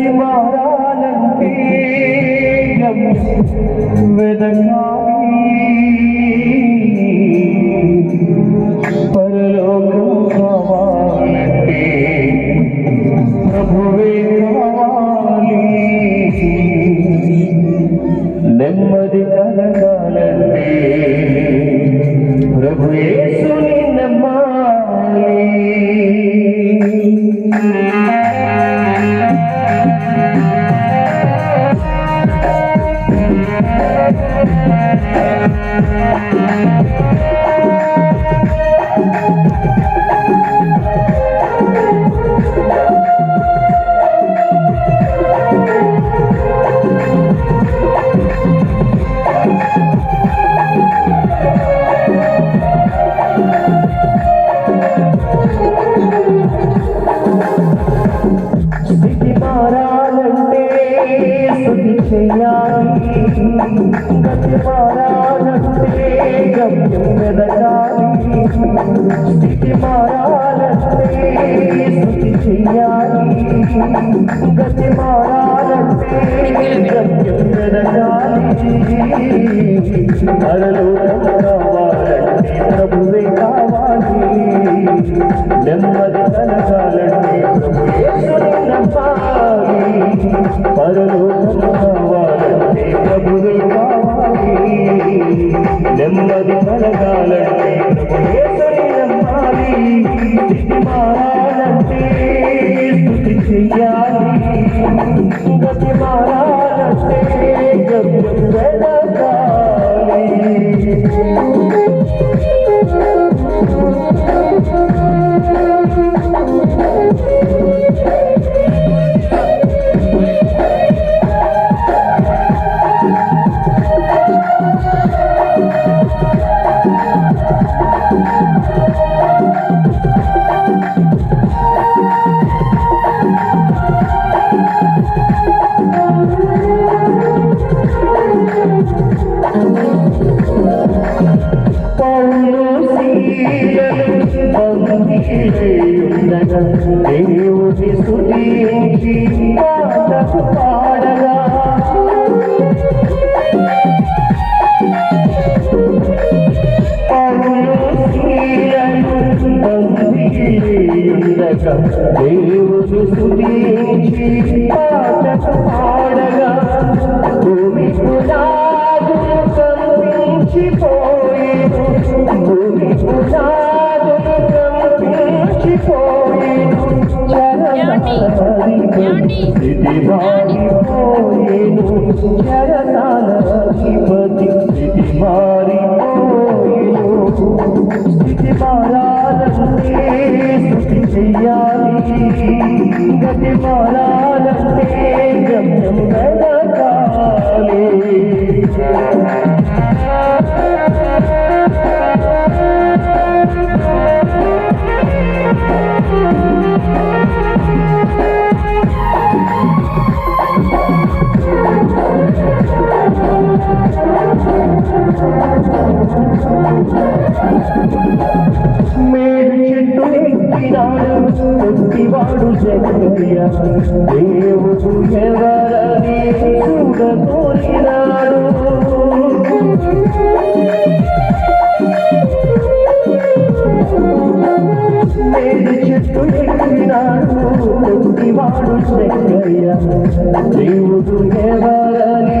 గతి మారాలంటే చేయాలి గతి మారాలంటే గమ్యం వెదకాలి స్థితి మారాలంటే స్థుతి చేయాలి గతి మారాలంటే గమ్యం కావాలంటే ప్రభువే కావాలి నెమ్మది కలగాలంటే పరలోకం కావాలంటే ప్రభువే కావాలి నెమ్మది కలగాలంటే నమ్మాలి స్థితి మారాలంటే స్థుతి చెయ్యాలి మారాలంటే గమ్యం వెదకాలి బందీలయుండగా దేవుని స్తుతించి పాడగా పౌలు శీలలు బందీలయుండగా దేవుని పాడగా భూమి పునాదులు కంపించిపోయేను మారిపోయేను చరతాల అధిపతి స్థితి మారిపోయేను స్థితి మారాలంటే స్థుతి చెయ్యాలి గతి మారాలంటే మేలు చెట్టు ఎక్కినాడు కొద్దివాడు జగయ్య దేవుడు ఎవరని చూడగోరినాడు మేలు చెట్టు ఎక్కినాడు కొద్దివాడు జగయ్య దేవుడు ఎవరని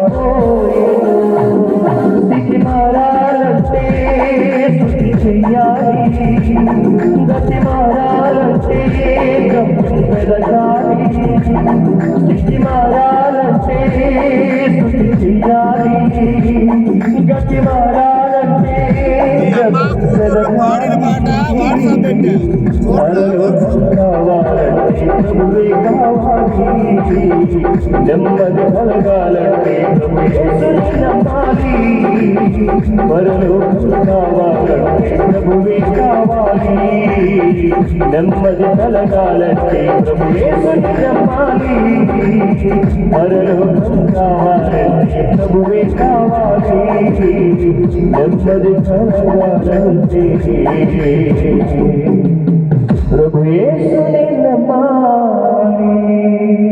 స్థితి మారాలంటే నెమ్మది కలగాలంటే ప్రభు యేసుని నమ్మాలి పరలోకం కావాలంటే ప్రభువే కావాలి. నెమ్మది కలగాలంటే ప్రభుయేసుని నమ్మాలి పరలోకం కావాలంటే ప్రభువే కావాలి. నెమ్మది కలగాలంటే रघुवे सुने माने.